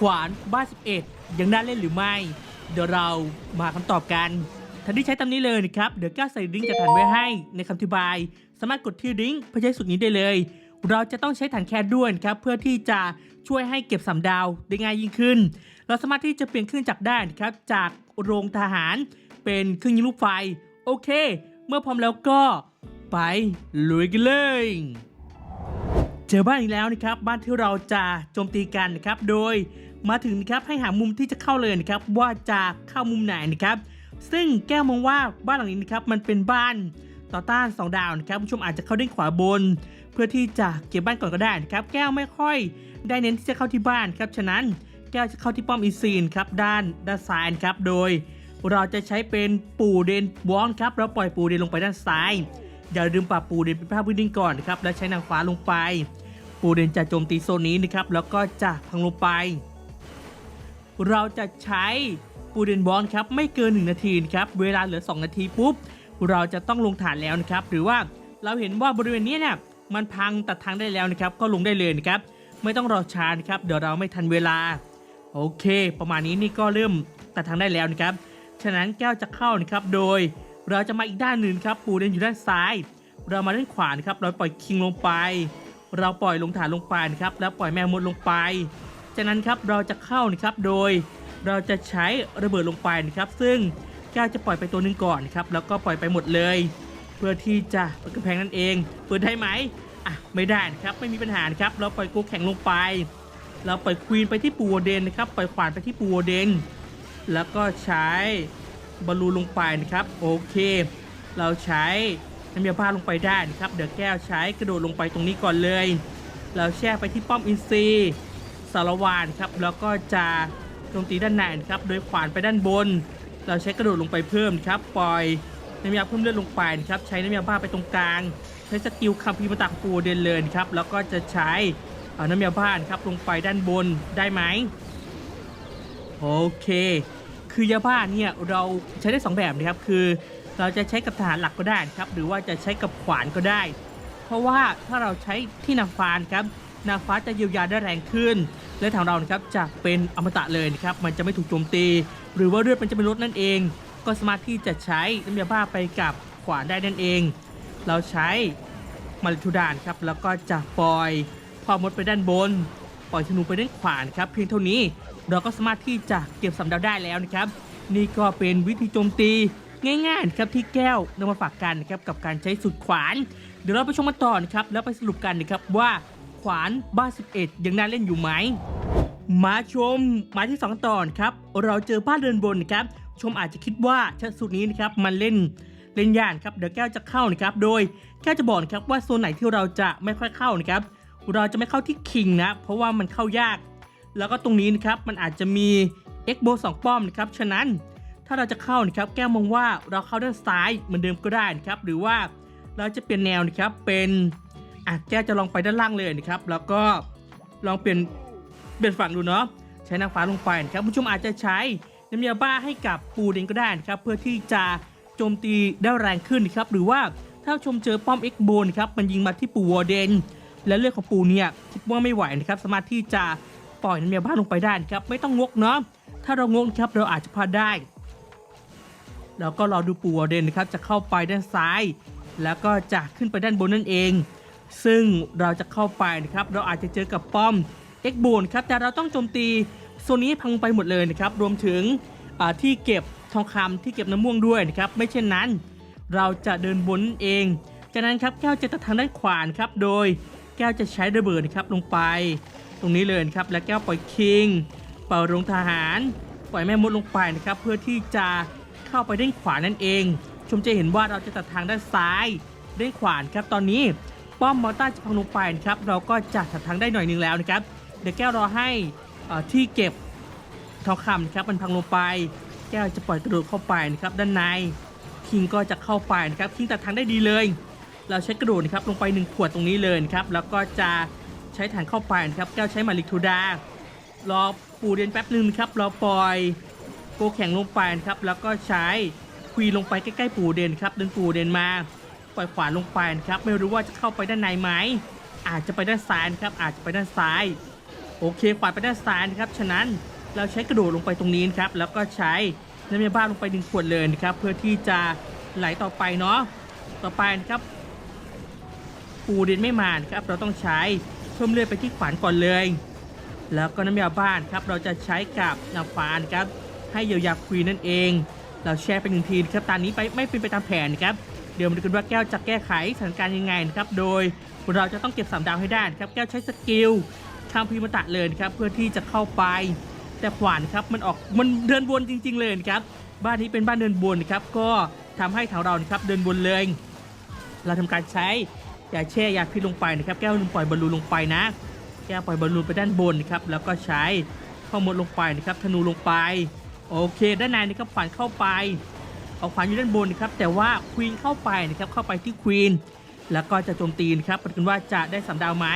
ขวานบ้าน 11 ยังน่าเล่นหรือไม่ เดี๋ยวเรามาคำตอบกันทันที่ใช้ตามนี้เลยนะครับ เดี๋ยวก้าใส่ลิงก์จะถันไว้ให้ในคำอธิบาย สามารถกดที่ลิงก์เพื่อใช้สูตรนี้ได้เลย เราจะต้องใช้ถังแคสด้วยนะครับเพื่อที่จะช่วยให้เก็บสำดาวได้ง่ายยิ่งขึ้น เราสามารถที่จะเปลี่ยนเครื่องจักรได้นะครับจากโรงทหารเป็นเครื่องยิงลูกไฟ โอเค เมื่อพร้อมแล้วก็ไปลุยกันเลยเจอบ้านอีกแล้วนะครับบ้านที่เราจะโจมตีกันนะครับโดย มาถึงนะครับให้หามุมที่จะเข้าเลยนะครับว่าจะเข้ามุมไหนนะครับซึ่งแก้วมองว่าบ้านหลังนี้นะครับมันเป็นบ้านต่อต้านสองดาวนะครับผู้ชมอาจจะเข้าด้านขวาบน เพื่อที่จะเก็บบ้านก่อนก็ได้นะครับแก้วไม่ค่อย ได้เน้นที่จะเข้าที่บ้านครับฉะนั้นแก้วจะเข้าที่ป้อมอีซีนครับด้านด้านซ้ายครับโดย เราจะใช้เป็นปูเดนวอนครับแล้วปล่อยปูเดนลงไปด้านซ้าย อย่าลืมปรับปูเดนเป็นภาพพื้นดินก่อนนะครับแล้วใช้นางฟ้าลงไป ปูเดนจะโจมตีโซนนี้นะครับแล้วก็จะพังลงไป เราจะใช้ปูเดนบอลครับไม่เกิน 1 นาทีครับเวลาเหลือ 2 นาทีปุ๊บ เราจะต้องลงฐานแล้วนะครับ หรือว่าเราเห็นว่าบริเวณนี้เนี่ยมันพังตัดทางได้แล้วนะครับ ก็ลงได้เลยนะครับ ไม่ต้องรอช้านะครับเดี๋ยวเราไม่ทันเวลา โอเค ประมาณนี้นี่ก็เริ่มตัดทางได้แล้วนะครับ ฉะนั้นแก้วจะเข้านะครับ โดยเราจะมาอีกด้านหนึ่งครับ ปูเดนอยู่ด้านซ้าย เรามาด้านขวานะครับเราปล่อยคิงลงไป เราปล่อยลงฐานลงไปนะครับแล้วปล่อยแม่มดลงไป จากนั้นครับเราจะเข้านะครับโดยเราจะใช้ระเบิดลงไปนะครับ ซึ่งแก้วจะปล่อยไปตัวหนึ่งก่อนนะครับแล้วก็ปล่อยไปหมดเลย เพื่อที่จะเปิดกำแพงนั่นเองเปิดได้ไหมอะไม่ได้นะครับไม่มีปัญหาครับเราปล่อยกูแข็งลงไป เราปล่อยควีนไปที่ปูโอเดนนะครับปล่อยขวานไปที่ปูโอเดนแล้วก็ใช้บอลลูนลงไปนะครับโอเค เราใช้น้ำยาบ้าลงไปได้นะครับเดี๋ยวแก้วใช้กระโดดลงไปตรงนี้ก่อนเลย เราแช่ไปที่ป้อมอินซี สารวานครับแล้วก็จะโจมตีด้านในครับโดยขวานไปด้านบน เราใช้กระโดดลงไปเพิ่มครับปล่อยน้ำยาเพิ่มเลือดลงไปนครับใช้น้ำยาบ้าไปตรงกลางใช้สกิลคัมภีมาตักปูเดนเลยนครับแล้วก็จะใช้น้ำยาบ้านครับลงไปด้านบนได้ไหมโอเค คือยาบ้าเนี่ยเราใช้ได้ 2 แบบนะครับคือเราจะใช้กับทหารหลักก็ได้ครับหรือว่าจะใช้กับขวานก็ได้ เพราะว่าถ้าเราใช้ที่นางฟานครับ นางฟ้าจะเยียวยาได้แรงขึ้น และทางเรานะครับจะเป็นอมตะเลยนะครับมันจะไม่ถูกโจมตี หรือว่าเลือดมันจะไม่ลดนั่นเอง ก็สามารถที่จะใช้น้ำยาบ้าไปกับขวานได้นั่นเอง เราใช้มาริทูดานครับแล้วก็จะปล่อยพอมดไปด้านบน ปล่อยธนูไปด้านขวานครับเพียงเท่านี้เราก็สามารถที่จะเก็บสำดาวได้แล้วนะครับ นี่ก็เป็นวิธีโจมตีง่ายๆครับที่แก้วนำมาฝากกันนะครับกับการใช้สุดขวาน เดี๋ยวเราไปชมกันต่อนะครับแล้วไปสรุปกันนะครับว่า ขวานบ้า11 ยังน่าเล่นอยู่ไหม มาชมมาที่ 2 ตอนครับ เราเจอบ้านเรือนบนนะครับ ชมอาจจะคิดว่าชัดสุดนี้นะครับมันเล่นเล่นยากครับเดี๋ยวแก้วจะเข้านะครับ โดยแก้วจะบอกนะครับว่าโซนไหนที่เราจะไม่ค่อยเข้านะครับ เราจะไม่เข้าที่คิงนะเพราะว่ามันเข้ายาก แล้วก็ตรงนี้นะครับมันอาจจะมีเอ็กโบสองป้อมนะครับฉะนั้นถ้าเราจะเข้านะครับ แก้วมองว่าเราเข้าด้านซ้ายเหมือนเดิมก็ได้นะครับ หรือว่าเราจะเปลี่ยนแนวนะครับเป็น อะแก้วจะลองไปด้านล่างเลยนะครับ แล้วก็ลองเปลี่ยนเปลี่ยนฝั่งดูเนาะใช้นางฟ้าลงไปนะครับผู้ชมอาจจะใช้น้ำยาบ้าให้กับปูเดนก็ได้นะครับเพื่อที่จะโจมตีได้แรงขึ้นนะครับหรือว่าถ้าชมเจอป้อมเอ็กโบนครับมันยิงมาที่ปูวอร์เดนและเลือดของปูเนี่ยคิดว่าไม่ไหวนะครับสามารถที่จะปล่อยน้ำยาบ้าลงไปได้นะครับไม่ต้องงกเนาะถ้าเรางกครับเราอาจจะพลาดได้ แล้วก็รอดูปูวอร์เดนนะครับจะเข้าไปด้านซ้าย แล้วก็จะขึ้นไปด้านบนนั่นเอง ซึ่งเราจะเข้าไปนะครับ เราอาจจะเจอกับป้อมเอ็กโบนครับ แต่เราต้องโจมตีโซนนี้พังไปหมดเลยนะครับ รวมถึงที่เก็บทองคำที่เก็บน้ำม่วงด้วยนะครับ ไม่เช่นนั้น เราจะเดินบนเอง จากนั้นครับแก้วจะตัดทางด้านขวานครับ โดยแก้วจะใช้ระเบิดครับลงไป ตรงนี้เลยครับ และแก้วปล่อยคิงปล่อยโรงทหาร ปล่อยแม่มดลงไปนะครับ เพื่อที่จะเข้าไปด้านขวานั่นเอง ชมจะเห็นว่าเราจะตัดทางด้านซ้ายด้านขวานครับ ตอนนี้ ป้อมมอต้าจะพังลงไปนะครับเราก็จะตัดทางได้หน่อยนึงแล้วนะครับเดี๋ยวแก้วรอให้อ่อที่เก็บทองคำนะครับมันพังลงไป แก้วจะปล่อยกระโดดเข้าไปนะครับด้านในคิงก็จะเข้าไปนะครับคิงตัดทางได้ดีเลย เราใช้กระโดดนะครับลงไปหนึ่งขวดตรงนี้เลยนะครับแล้วก็จะใช้ฐานเข้าไปนะครับแก้วใช้มาริกทูดารอปูเดนแป๊บหนึ่งครับรอปล่อยโกแข็งลงไปนะครับแล้วก็ใช้ควีลงไปใกล้ๆปูเดนครับดึงปูเดนมา ปล่อยขวานลงไปนะครับไม่รู้ว่าจะเข้าไปด้านในไหมอาจจะไปด้านซ้ายนะครับอาจจะไปด้านซ้าย โอเคขวานไปด้านซ้ายนะครับฉะนั้นเราใช้กระโดดลงไปตรงนี้นครับแล้วก็ใช้น้ำยาบ้าลงไปหนึ่งขวดเลยนะครับเพื่อที่จะไหลต่อไปเนาะต่อไปนะครับปูเดนไม่มานครับเราต้องใช้เพิ่มเลือดไปที่ขวานก่อนเลย แล้วก็น้ำยาบ้านครับเราจะใช้กับน้ำฟานครับให้เยียวยาควีนนั่นเอง เราแชร์ไปหนึ่งทีนะครับตอนนี้ไปไม่เป็นไปตามแผนครับ ดี๋ยวมาดูกันว่าแก้วจะแก้ไขสถานการณ์ยังไงนะครับ โดยเราจะต้องเก็บสามดาวให้ได้นะครับ แก้วใช้สกิลทางพีมตะเลยนะครับ เพื่อที่จะเข้าไป แต่ขวานครับมันออกมันเดินวนจริง ๆ เลยนะครับ บ้านนี้เป็นบ้านเดินวนนะครับ ก็ทำให้ทางเราครับเดินวนเลย เราทำการใช้ยาแช่ยาพิษลงไปนะครับ แก้วลืมปล่อยบอลลูนลงไปนะ แก้วปล่อยบอลลูนไปด้านบนนะครับ แล้วก็ใช้ข้อมดลงไปนะครับ ธนูลงไป โอเค ด้านในนะครับขวานเข้าไป เอาขวานอยู่ด้านบนนะครับแต่ว่าควีนเข้าไปนะครับเข้าไปที่ควีนแล้วก็จะโจมตีนะครับปรากฏว่าจะได้สามดาวไหม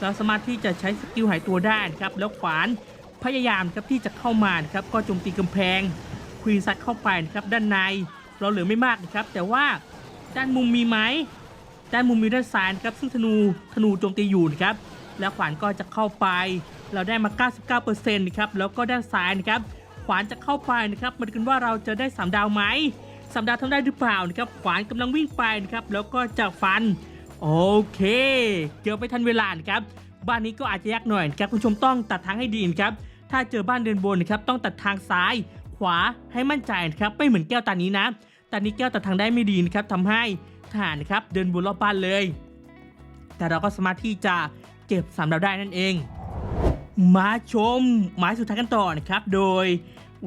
เราสามารถที่จะใช้สกิลหายตัวได้นะครับแล้วขวานพยายามครับที่จะเข้ามานะครับก็โจมตีกำแพงควีนซัดเข้าไปนะครับด้านในเราเหลือไม่มากนะครับ แต่ว่าด้านมุมมีไหมด้านมุมมีด้านซ้ายนะครับซึ่งธนูธนูโจมตีอยู่นะครับแล้วขวานก็จะเข้าไป เราได้มา 99%นะครับแล้วก็ด้านซ้ายนะครับ ขวานจะเข้าไปนะครับมาดูกันว่าเราจะได้3ดาวไหมสามดาวทำได้หรือเปล่านะครับขวานกำลังวิ่งไปนะครับแล้วก็จะฟัน โอเคเกือบไปทันเวลานะครับบ้านนี้ก็อาจจะยากหน่อยนะครับคุณผู้ชมต้องตัดทางให้ดีนะครับถ้าเจอบ้านเดินบนนะครับต้องตัดทางซ้าย ขวาให้มั่นใจนะครับไม่เหมือนแก้วตานี้นะตานี้แก้วตัดทางได้ไม่ดีนะครับทำให้ทหารนะครับเดินบนรอบบ้านเลย แต่เราก็สามารถที่จะเก็บสามดาวได้นั่นเอง มาชมหมายสุดท้ายกันต่อนะครับ โดย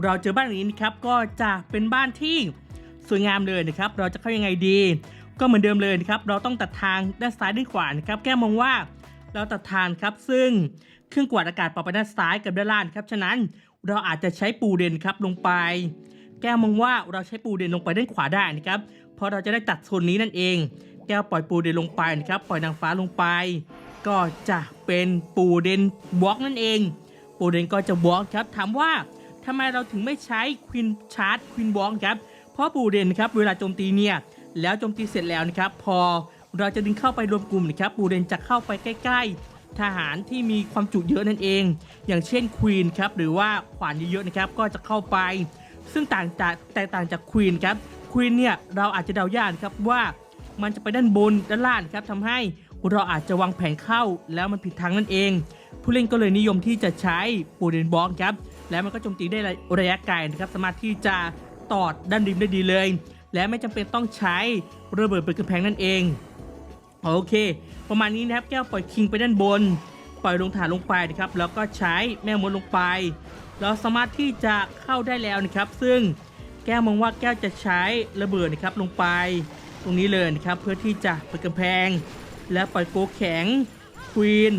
เราเจอบ้านหลังนี้นะครับก็จะเป็นบ้านที่สวยงามเลยนะครับ เราจะเข้ายังไงดี ก็เหมือนเดิมเลยนะครับ เราต้องตัดทางด้านซ้ายด้านขวานะครับ แก้มองว่าเราตัดทางครับ ซึ่งเครื่องกวาดอากาศปรับไปด้านซ้ายกับด้านล่างครับ ฉะนั้นเราอาจจะใช้ปูเดนครับลงไป แก้มองว่าเราใช้ปูเดนลงไปด้านขวาได้นะครับ เพราะเราจะได้ตัดโซนนี้นั่นเอง แก้วปล่อยปูเดนลงไปนะครับ ปล่อยนางฟ้าลงไป ก็จะเป็นปูเดนบล็อกนั่นเอง ปูเดนก็จะบล็อกครับถามว่าทำไมเราถึงไม่ใช้ควินชาร์จควินบล็อกครับ เพราะปูเดนครับเวลาโจมตีเนี่ยแล้วโจมตีเสร็จแล้วนะครับ พอเราจะดึงเข้าไปรวมกลุ่มนะครับปูเดนจะเข้าไปใกล้ๆ ทหารที่มีความจุเยอะนั่นเอง อย่างเช่นควีนครับหรือว่าขวานเยอะๆนะครับก็จะเข้าไป ซึ่งต่างจากแตกต่างจากควีนครับควีนเนี่ยเราอาจจะเดายากครับว่ามันจะไปด้านบนด้านล่างครับทำให้ เราอาจจะวางแผนเข้าแล้วมันผิดทางนั่นเอง ผู้เล่นก็เลยนิยมที่จะใช้ปูเดนบล็อกครับ แล้วมันก็โจมตีได้ระยะไกลนะครับ สามารถที่จะตอดด้านริมได้ดีเลย และไม่จำเป็นต้องใช้ระเบิดเปิดกำแพงนั่นเอง โอเค ประมาณนี้นะครับแก้วปล่อยคิงไปด้านบน ปล่อยลงฐานลงไปนะครับ แล้วก็ใช้แม่มดลงไป เราสามารถที่จะเข้าได้แล้วนะครับ ซึ่งแก้วมองว่าแก้วจะใช้ระเบิดนะครับลงไป ตรงนี้เลยนะครับเพื่อที่จะเปิดกำแพง แล้วปล่อยโกแข็งควีน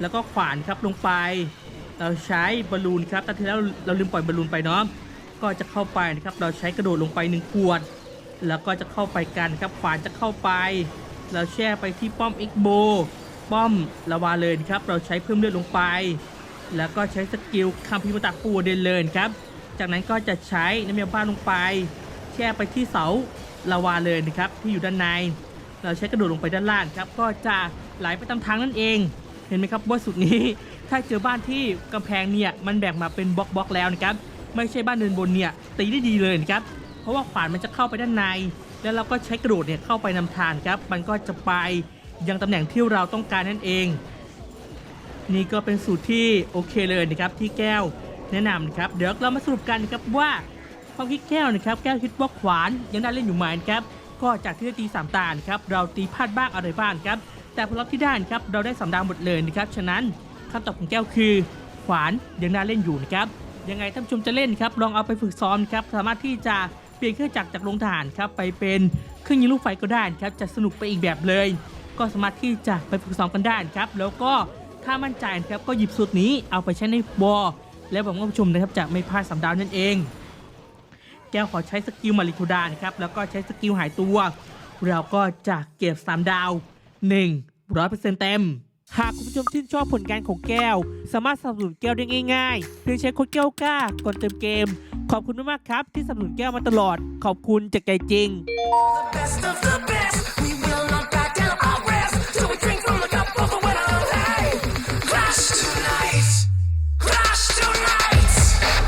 แล้วก็ขวานครับลงไป เราใช้บอลลูนครับตอนที่แล้วเราลืมปล่อยบอลลูนไปเนาะก็จะเข้าไปนะครับเราใช้กระโดดลงไปหนึ่งขวด แล้วก็จะเข้าไปกันครับขวานจะเข้าไป เราแช่ไปที่ป้อมอิกโบป้อมลาวาเลยครับ เราใช้เพิ่มเลือดลงไป แล้วก็ใช้สกิลคัมพิมพ์ตะปูเดนเลยครับ จากนั้นก็จะใช้น้ำยาบ้านลงไป แช่ไปที่เสาลาวาเลยนะครับที่อยู่ด้านใน เราใช้กระโดดลงไปด้านล่างครับก็จะไหลไปตามทางนั่นเอง เห็นไหมครับว่าสุดนี้ถ้าเจอบ้านที่กำแพงเนี่ยมันแบ่งมาเป็นบล็อกบล็อกๆแล้วนะครับไม่ใช่บ้านเดินบนเนี่ยตีได้ดีเลยนะครับเพราะว่าขวานมันจะเข้าไปด้านใน แล้วเราก็ใช้กระโดดเนี่ยเข้าไปนำทางครับมันก็จะไปยังตำแหน่งที่เราต้องการนั่นเอง นี่ก็เป็นสูตรที่โอเคเลยนะครับที่แก้วแนะนำนะครับเดี๋ยวเรามาสรุปกันนะครับว่าความคิดแก้วนะครับแก้วคิดว่าขวานยังได้เล่นอยู่ไหมนะครับ ก็จากที่ได้ตีสามตานครับเราตีพลาดบ้างอะไรบ้างครับ แต่ผลลัพธ์ที่ได้ครับเราได้สามดาวหมดเลยนะครับฉะนั้นคำตอบของแก้วคือ ขวานยังน่าเล่นอยู่นะครับยังไงท่านผู้ชมจะเล่นครับลองเอาไปฝึกซ้อมครับสามารถที่จะเปลี่ยนเครื่องจักรจากโรงทหารครับไปเป็นเครื่องยิงลูกไฟก็ได้ครับจะสนุกไปอีกแบบเลย ก็สามารถที่จะไปฝึกซ้อมกันได้ครับแล้วก็ถ้ามั่นใจครับก็หยิบสูตรนี้เอาไปใช้ในบอลแล้วผมก็ผู้ชมนะครับจะไม่พลาดสามดาวนั่นเอง แก้วขอใช้สกิลมาริทูดานะครับ แล้วก็ใช้สกิลหายตัว เราก็จะเก็บ 3 ดาว1 100%เต็ม หากคุณผู้ชมชื่นชอบผลงานของแก้ว สามารถสนับสนุนแก้วได้ง่ายๆเพียงใช้โค้ดแก้วกล้าก่อนเติมเกม ขอบคุณมากๆครับ ที่สนับสนุนแก้วมาตลอด ขอบคุณจากใจจริง best of the best.